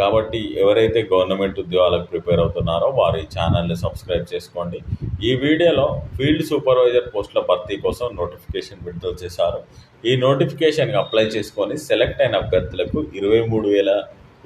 కాబట్టి ఎవరైతే గవర్నమెంట్ ఉద్యోగాలకు ప్రిపేర్ అవుతున్నారో వారు ఈ ఛానల్ని సబ్స్క్రైబ్ చేసుకోండి. ఈ వీడియోలో ఫీల్డ్ సూపర్వైజర్ పోస్టుల భర్తీ కోసం నోటిఫికేషన్ విడుదల చేశారు. ఈ నోటిఫికేషన్కి అప్లై చేసుకొని సెలెక్ట్ అయిన అభ్యర్థులకు ఇరవై మూడు వేల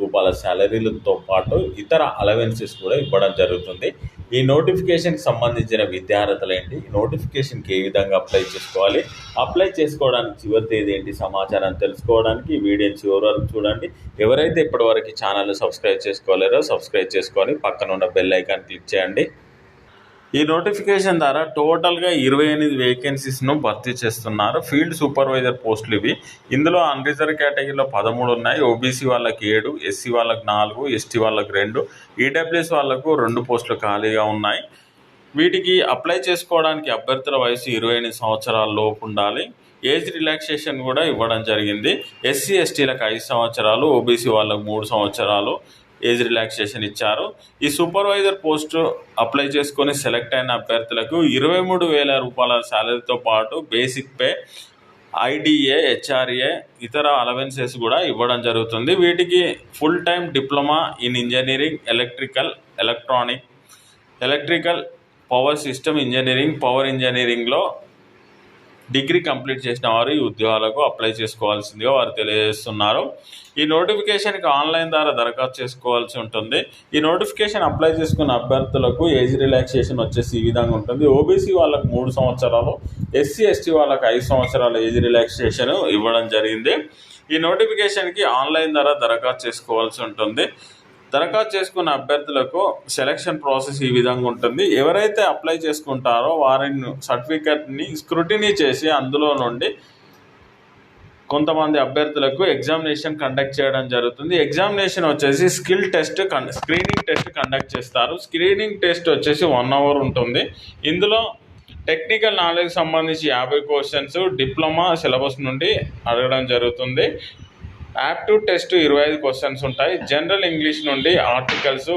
రూపాయల శాలరీలతో పాటు ఇతర అలవెన్సెస్ కూడా ఇవ్వడం జరుగుతుంది. ఈ నోటిఫికేషన్కి సంబంధించిన విద్యార్హతలు ఏంటి నోటిఫికేషన్కి ఏ విధంగా అప్లై చేసుకోవాలి? అప్లై చేసుకోవడానికి చివరి తేదీ ఏంటి? సమాచారం తెలుసుకోవడానికి ఈ వీడియో చివరి వరకు చూడండి. ఎవరైతే ఇప్పటివరకు ఛానల్ సబ్స్క్రైబ్ చేసుకోలేరో సబ్స్క్రైబ్ చేసుకొని పక్కన ఉన్న బెల్ ఐకాన్ క్లిక్ చేయండి. ఈ నోటిఫికేషన్ ద్వారా టోటల్గా ఇరవై ఎనిమిది వేకెన్సీస్ను భర్తీ చేస్తున్నారు. ఫీల్డ్ సూపర్వైజర్ పోస్టులు ఇవి. ఇందులో అన్రిజర్వ్ కేటగిరీలో పదమూడు ఉన్నాయి. ఓబీసీ వాళ్ళకి ఏడు ఎస్సీ వాళ్ళకి నాలుగు ఎస్టీ వాళ్ళకి రెండు ఈడబ్ల్యూఎస్ వాళ్ళకు రెండు పోస్టులు ఖాళీగా ఉన్నాయి. వీటికి అప్లై చేసుకోవడానికి అభ్యర్థుల వయసు ఇరవై ఎనిమిది సంవత్సరాల లోపు ఉండాలి. ఏజ్ రిలాక్సేషన్ కూడా ఇవ్వడం జరిగింది. ఎస్సీ ఎస్టీలకు ఐదు సంవత్సరాలు ఓబీసీ వాళ్ళకు మూడు సంవత్సరాలు. ఏజ్ రిలాక్సేషన్ ఇచ్చారు. ఈ సూపర్వైజర్ పోస్ట్ అప్లై చేసుకొని సెలెక్ట్ అయిన అభ్యర్థులకు ఇరవై మూడు వేల రూపాయల శాలరీతో పాటు బేసిక్ పే ఐడిఏ హెచ్ఆర్ఏ ఇతర అలవెన్సెస్ కూడా ఇవ్వడం జరుగుతుంది. వీటికి full time diploma in engineering electrical electronic electrical power system engineering power ఇంజనీరింగ్లో డిగ్రీ కంప్లీట్ చేసిన వారు ఈ ఉద్యోగాలకు అప్లై చేసుకోవాల్సిందిగా వారు తెలియజేస్తున్నారు. ఈ నోటిఫికేషన్కి ఆన్లైన్ ద్వారా దరఖాస్తు చేసుకోవాల్సి ఉంటుంది. ఈ నోటిఫికేషన్ అప్లై చేసుకున్న అభ్యర్థులకు ఏజ్ రిలాక్సేషన్ వచ్చేసి ఈ విధంగా ఉంటుంది. ఓబీసీ వాళ్ళకు మూడు సంవత్సరాలు ఎస్సీ ఎస్టీ వాళ్ళకు ఐదు సంవత్సరాల ఏజ్ రిలాక్సేషన్ ఇవ్వడం జరిగింది. ఈ నోటిఫికేషన్కి ఆన్లైన్ ద్వారా దరఖాస్తు చేసుకోవాల్సి ఉంటుంది. దరఖాస్తు చేసుకున్న అభ్యర్థులకు సెలక్షన్ ప్రాసెస్ ఈ విధంగా ఉంటుంది. ఎవరైతే అప్లై చేసుకుంటారో వారిని సర్టిఫికెట్ని స్క్రూటినీ చేసి అందులో నుండి కొంతమంది అభ్యర్థులకు ఎగ్జామినేషన్ కండక్ట్ చేయడం జరుగుతుంది. ఎగ్జామినేషన్ వచ్చేసి skill test screening test conduct చేస్తారు. స్క్రీనింగ్ టెస్ట్ వచ్చేసి వన్ అవర్ ఉంటుంది. ఇందులో టెక్నికల్ నాలెడ్జ్ సంబంధించి యాభై క్వశ్చన్స్ డిప్లొమా సిలబస్ నుండి అడగడం జరుగుతుంది. యాప్ట్యూడ్ టెస్ట్ ఇరవై ఐదు క్వశ్చన్స్ ఉంటాయి. జనరల్ ఇంగ్లీష్ నుండి articles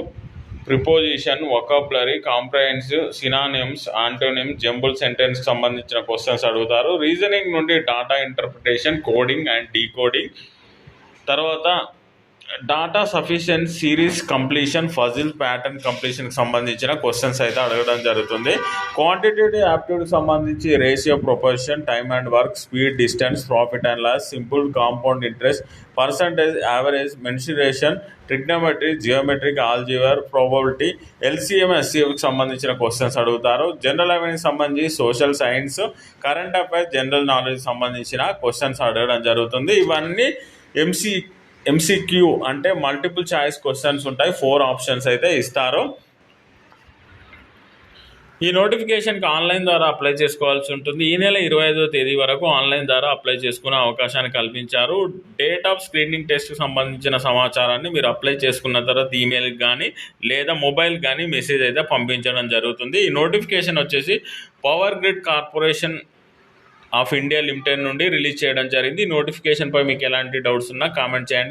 preposition vocabulary comprehension synonyms antonyms jumble sentence సంబంధించిన క్వశ్చన్స్ అడుగుతారు. రీజనింగ్ నుండి data interpretation coding and decoding. తర్వాత data sufficient series completion puzzle pattern కంప్లీషన్కి సంబంధించిన క్వశ్చన్స్ అయితే అడగడం జరుగుతుంది. క్వాంటిటేటివ్ యాప్టిట్యూడ్ సంబంధించి ratio proportion time and work speed distance profit and loss simple compound interest percentage average mensuration trigonometry geometric algebra probability LCM ఎస్సీఎంకి సంబంధించిన questions అడుగుతారు. General awareness సంబంధించి social science current affairs general knowledge సంబంధించిన questions అడగడం జరుగుతుంది. ఇవన్నీ MC MCQ అంటే multiple choice questions ఉంటాయి. Four options అయితే ఇస్తారు. ఈ నోటిఫికేషన్కి ఆన్లైన్ ద్వారా అప్లై చేసుకోవాల్సి ఉంటుంది. ఈ నెల ఇరవై ఐదో తేదీ వరకు ఆన్లైన్ ద్వారా అప్లై చేసుకునే అవకాశాన్ని కల్పించారు. డేట్ ఆఫ్ స్క్రీనింగ్ టెస్ట్కి సంబంధించిన సమాచారాన్ని మీరు అప్లై చేసుకున్న తర్వాత ఈమెయిల్కి కానీ లేదా మొబైల్ కానీ మెసేజ్ అయితే పంపించడం జరుగుతుంది. ఈ నోటిఫికేషన్ వచ్చేసి power grid corporation of India limited నుండి రిలీజ్ చేయడం జరిగింది. నోటిఫికేషన్పై మీకు ఎలాంటి డౌట్స్ ఉన్నా కామెంట్ చేయండి.